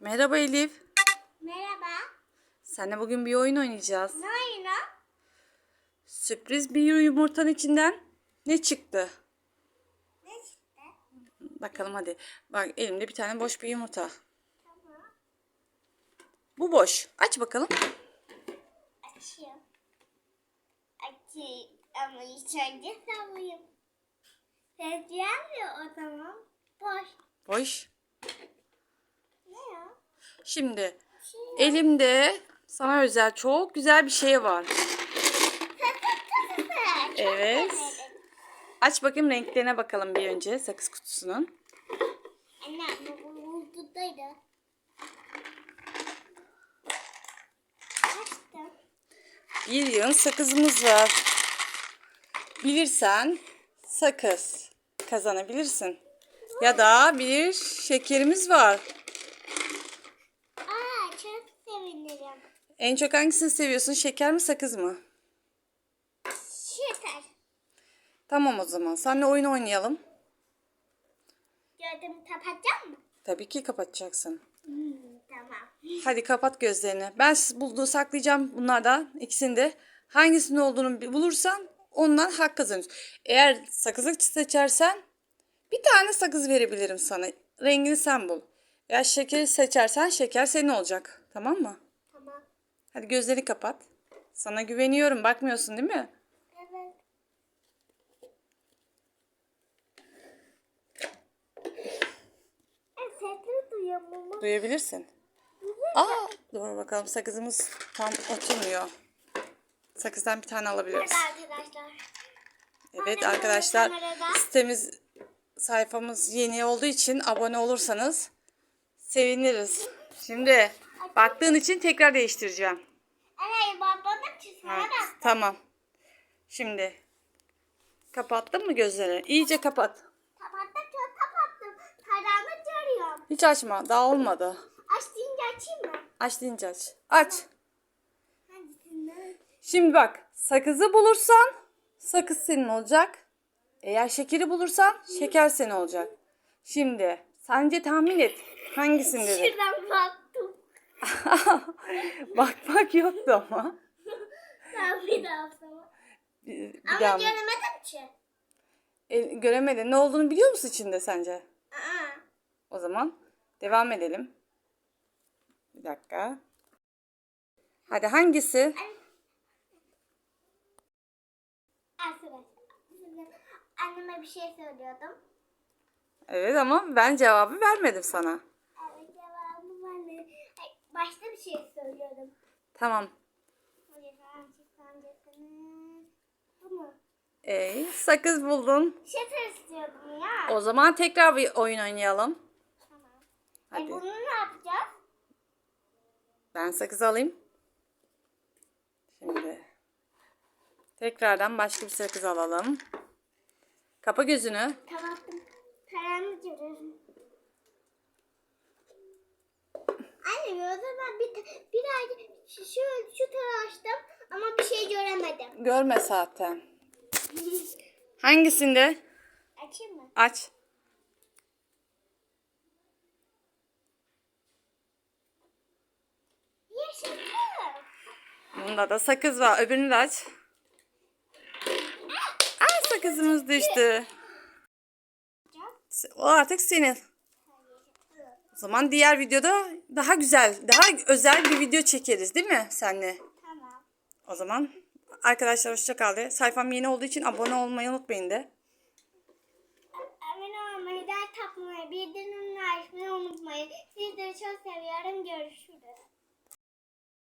Merhaba Elif. Merhaba. Seninle bugün bir oyun oynayacağız. Ne oyunu? Sürpriz bir yumurtanın içinden ne çıktı? Ne çıktı? Bakalım hadi. Bak elimde bir tane boş bir yumurta. Tamam. Bu boş. Aç bakalım. Açayım. Açayım. Ama önce sallayayım. Tezgah ya o zaman. Boş. Boş. Şimdi elimde sana özel çok güzel bir şey var. Evet. Aç bakayım renklerine bakalım bir önce sakız kutusunun. Anne bu buldudaydı. Açtım. Bir yığın sakızımız var. Bilirsen sakız kazanabilirsin. Ya da bir şekerimiz var. Aa çok sevinirim. En çok hangisini seviyorsun? Şeker mi sakız mı? Şeker. Tamam o zaman. Seninle oyun oynayalım. Gördüm kapatacak mı? Tabii ki kapatacaksın. Hmm, tamam. Hadi kapat gözlerini. Ben bulduğu saklayacağım bunlardan ikisini de. Hangisinin olduğunu bulursan ondan hak kazanıyorsun. Eğer sakızı seçersen bir tane sakız verebilirim sana. Rengini sen bul. Eğer şekeri seçersen şeker senin olacak. Tamam mı? Hadi gözlerini kapat. Sana güveniyorum. Bakmıyorsun değil mi? Evet. E, sesli duyuyorum ama. Duyabilirsin. Aa, dur bakalım sakızımız tam oturmuyor. Sakızdan bir tane alabiliriz. Evet arkadaşlar. Evet arkadaşlar sitemiz sayfamız yeni olduğu için abone olursanız seviniriz. Şimdi baktığın için tekrar değiştireceğim. Evet babamın çizmeye Evet, bak. tamam. Şimdi kapattın mı gözlerini? İyice kapat. Kapattım çok kapattım. Karanlık görüyorum. Hiç açma. Daha olmadı. Aç deyince açayım mı? Aç deyince aç. Aç. Hangisinden? Şimdi bak sakızı bulursan sakız senin olacak. Eğer şekeri bulursan şeker senin olacak. Şimdi sence tahmin et hangisindedir? Şuradan baktım. Bakmak yoktu ama. Ben bir daha sana. Bir, bir Ama daha- göremedim ki. E, göremedin. Ne olduğunu biliyor musun içinde sence? Aa. O zaman devam edelim. Bir dakika. Hadi hangisi? Arkadaşlar. Anneme bir şey söylüyordum. Evet ama ben cevabı vermedim sana. Evet cevabım anne. Ay, Başta bir şey söylüyordum. Tamam. Hadi hangisi hangisini? Bu mu? E, sakız buldun. Şeker istiyordum ya. O zaman tekrar bir oyun oynayalım. Tamam. Hadi. E bunu ne yapacağız? Ben sakız alayım. Şimdi tekrardan başka bir sakız alalım. Kapa gözünü. Kapattım. Karanlık görüyorum. O zaman bir, bir ay şu, şu, açtım ama bir şey göremedim. Görme zaten. Hangisinde? Açayım mı? Aç. Yaşasın. Bunda da sakız var. Öbürünü de aç. Ay sakızımız düştü. O artık senin. O zaman diğer videoda daha güzel, daha özel bir video çekeriz değil mi senle? Tamam. O zaman arkadaşlar hoşça kal de. Sayfam yeni olduğu için abone olmayı unutmayın de. Abone olmayı, like atmayı, bildirimleri açmayı unutmayın. Sizleri çok seviyorum. Görüşürüz.